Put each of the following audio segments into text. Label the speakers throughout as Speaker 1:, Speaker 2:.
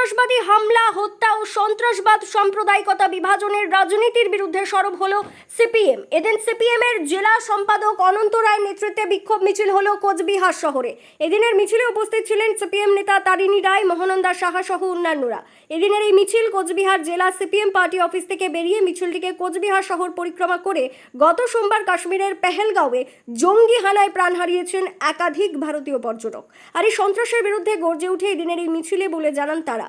Speaker 1: সন্ত্রাসবাদী হামলা, হত্যা ও সন্ত্রাসবাদ সাম্প্রদায়িকতা বিভাজনের রাজনীতির বিরুদ্ধে সরব হলো সিপিএম। এদিন সিপিএম এর জেলা সম্পাদক অনন্ত রায়ের নেতৃত্বে বিক্ষোভ মিছিল হলো কোচবিহার শহরে। এদিনের মিছিলে উপস্থিত ছিলেন সিপিএম নেতা তারিণী রায়, মোহনন্দা সাহা সহ অন্যান্যরা। এদিনের এই মিছিল কোচবিহার জেলা সিপিএম পার্টি অফিস থেকে বেরিয়ে মিছিলটিকে কোচবিহার শহর পরিক্রমা করে গত সোমবার কাশ্মীরের পেহেলগাঁওয়ে জঙ্গি হানায় প্রাণ হারিয়েছেন একাধিক ভারতীয় পর্যটক। আর এই সন্ত্রাসের বিরুদ্ধে গর্জে উঠে এদিনের এই মিছিলে বলে জানান তারা।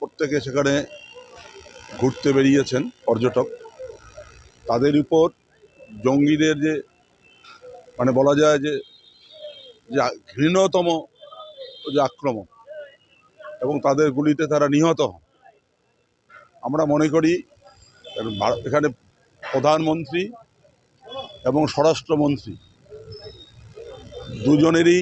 Speaker 2: প্রত্যেকে সেখানে ঘুরতে বেরিয়েছেন, পর্যটক। তাদের উপর জঙ্গিদের যে মানে বলা যায় যে যে ঘৃণতম যে আক্রমণ, এবং তাদের গুলিতে তারা নিহত হন। আমরা মনে করি, এখানে প্রধানমন্ত্রী এবং স্বরাষ্ট্রমন্ত্রী দুজনেরই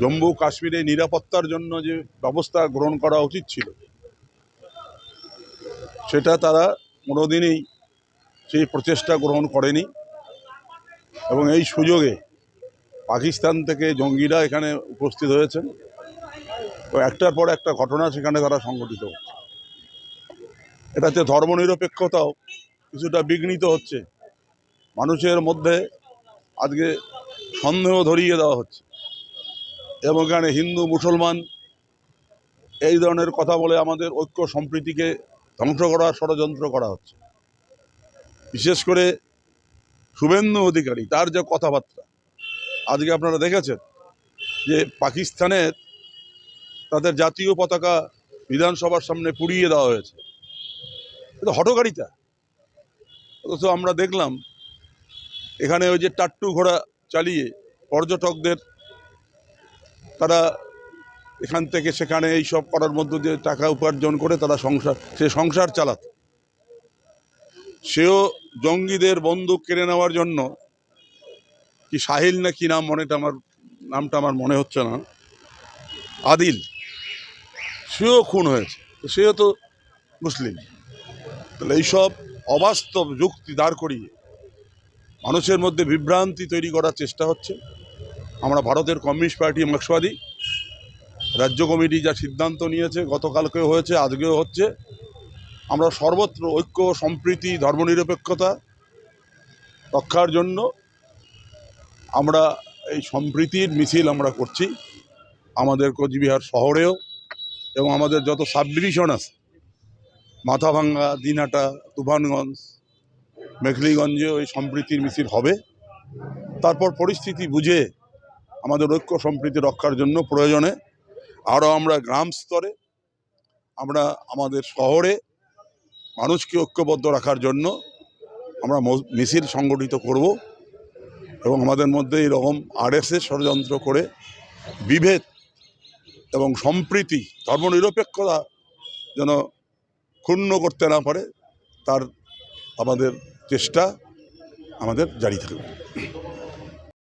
Speaker 2: জম্মু কাশ্মীরে নিরাপত্তার জন্য যে ব্যবস্থা গ্রহণ করা উচিত ছিল, সেটা তারা কোনোদিনই সেই প্রচেষ্টা গ্রহণ করেনি এবং এই সুযোগে পাকিস্তান থেকে জঙ্গিরা এখানে উপস্থিত হয়েছেন তো একটার পর একটা ঘটনা সেখানে তারা সংঘটিত হচ্ছে। এটাতে ধর্মনিরপেক্ষতাও কিছুটা বিঘ্নিত হচ্ছে। মানুষের মধ্যে আজকে সন্দেহ ধরিয়ে দেওয়া হচ্ছে। এবং এখানে হিন্দু, মুসলমান এই ধরনের কথা বলে আমাদের ঐক্য সম্প্রীতিকে ধ্বংস করার ষড়যন্ত্র করা হচ্ছে। বিশেষ করে শুভেন্দু অধিকারী, তার যে কথাবার্তা, আজকে আপনারা দেখেছেন যে পাকিস্তানের তাদের জাতীয় পতাকা বিধানসভার সামনে পুড়িয়ে দেওয়া হয়েছে। কিন্তু হটকারিতা অথচ আমরা দেখলাম, এখানে ওই যে টাট্টু ঘোড়া চালিয়ে পর্যটকদের তারা এখান থেকে সেখানে এই সব করার মধ্য দিয়ে টাকা উপার্জন করে তারা সংসার, সে সংসার চালাত। সেও জঙ্গিদের বন্দুক কেড়ে নেওয়ার জন্য, কি সাহিল না কি নাম মনেটা আমার, নামটা আমার মনে হচ্ছে না, আদিল, সেও খুন হয়েছে। সেও তো মুসলিম। তাহলে এইসব অবাস্তব যুক্তি দাঁড় করিয়ে মানুষের মধ্যে বিভ্রান্তি তৈরি করার চেষ্টা হচ্ছে। আমরা ভারতের কমিউনিস্ট পার্টি মার্ক্সবাদী। রাজ্য কমিটি যা সিদ্ধান্ত নিয়েছে, গতকালকেও হয়েছে, আজকেও হচ্ছে। আমরা সর্বত্র ঐক্য, সম্প্রীতি, ধর্মনিরপেক্ষতা রক্ষার জন্য আমরা এই সম্প্রীতির মিছিল আমরা করছি আমাদের কোচবিহার শহরেও এবং আমাদের যত সাব ডিভিশন আছে, মাথাভাঙ্গা, দিনহাটা, তুফানগঞ্জ মেখলিগঞ্জে এই সম্প্রীতির মিছিল হবে। তারপর পরিস্থিতি বুঝে আমাদের ঐক্য সম্প্রীতি রক্ষার জন্য প্রয়োজনে, আরও আমরা গ্রাম স্তরে, আমরা আমাদের শহরে মানুষকে ঐক্যবদ্ধ রাখার জন্য আমরা মিছিল সংগঠিত করব এবং আমাদের মধ্যে এরকম আরএসএস ষড়যন্ত্র করে বিভেদ এবং সম্প্রীতি, ধর্মনিরপেক্ষতা যেন ক্ষুণ্ণ করতে না পারে, তার আমাদের চেষ্টা আমাদের জারি থাকবে।